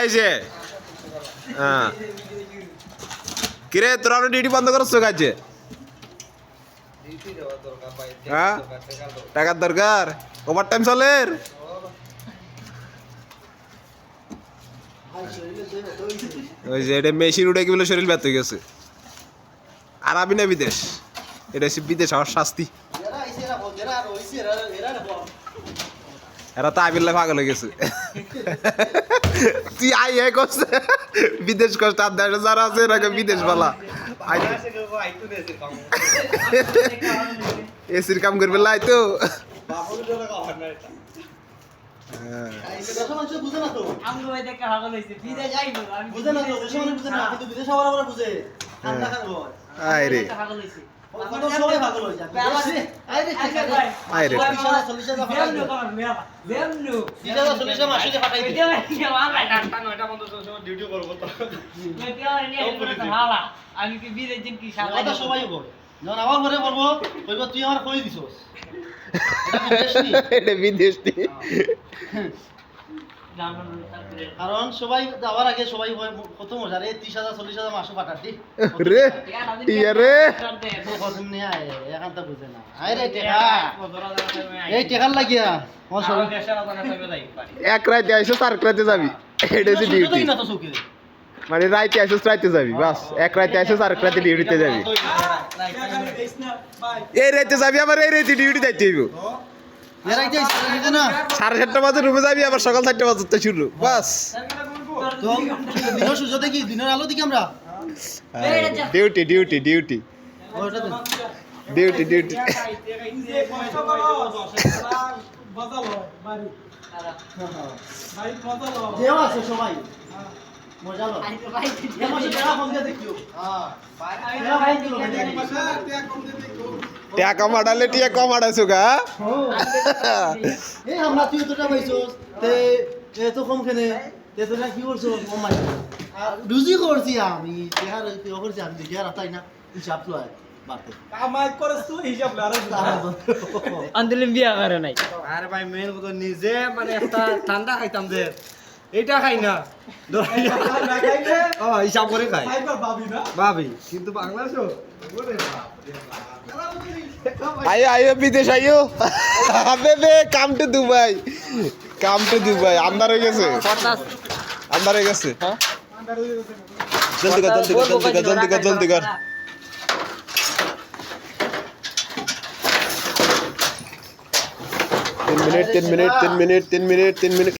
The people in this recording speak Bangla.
এই যে। হ্যাঁ কিরে, তোরা ডিউটি বন্ধ করছ কাজে? হ্যাঁ? টাকার দরকার? ওভার টাইম চলে ওই যে, এটা মেশিন উঠে বলে শরীর ব্যথ হয়ে গেছে। আর আমি না বিদেশ? এটা হচ্ছে বিদেশ, আমার শাস্তি। এরা তো আবিল্লা পাগল হয়ে গেছে। তুই আই আই করছে বিদেশ কষ্ট আর দেশে যারা আছে এরাকে বিদেশ বলা। এসির কাম করবে লাই তো। হ্যাঁ। আমি কি কি সবাই কয় যখন আমার ঘরে বলব কইব তুই আমার কই দিছস? এটা বিদেশ নি। কারণ সবাই যাওয়ার আগে সবাই কয়, কত মজা রে ত্রিশ হাজার চল্লিশ হাজার মাসে পাঠাতি রে রে। কদিন নিয়ে আয় এখানটা বুঝে না আয় রে টেকা এই টেকার লাগিয়া এক রাতে আইসো তার রাতে যাবি এটা হচ্ছে ডিউটি মানে রাইতে আইসো রাইতে যাবি বাস। এক রাতে আইসো তার রাতে ডিউটিতে যাবি। এই রাতে যাবি আবার এই রাতে ডিউটি যাইতে হইব। সাড়ে সাতটা বাজে রুমে যাবি আবার সকাল চারটা বাজতে শুরু বাস তো সূর্য দেখি দিনের আলো দেখি আমরা duty duty duty duty duty সবাই মজা টেকা হ্যাঁ টেকা দিলো টিয়া কম আড়াইছো গা এই আমরা তুই তে এ তো কম খেনে তে তোরা কি করছ কম মাই রুজি করছি আমি তেহার তুই করছি আমি দেখি আর তাই না হিসাব তো আয় বাতে আন্দোলন বিয়া করে নাই। আরে ভাই মেন কথা নিজে মানে একটা ঠান্ডা খাইতাম যে এটা খাই না। ও হিসাব করে খাই। ভাবি কিন্তু বাংলাদেশও আয়ো আয়ো বিদেশ আয়ো আবে বে come to Dubai. Come to Dubai আন্দার হয়ে গেছে। আন্দার হয়ে গেছে। জলদি কর জলদি কর জলদি কর জলদি কর জলদি কর তিন মিনিট তিন মিনিট তিন মিনিট তিন মিনিট তিন মিনিট।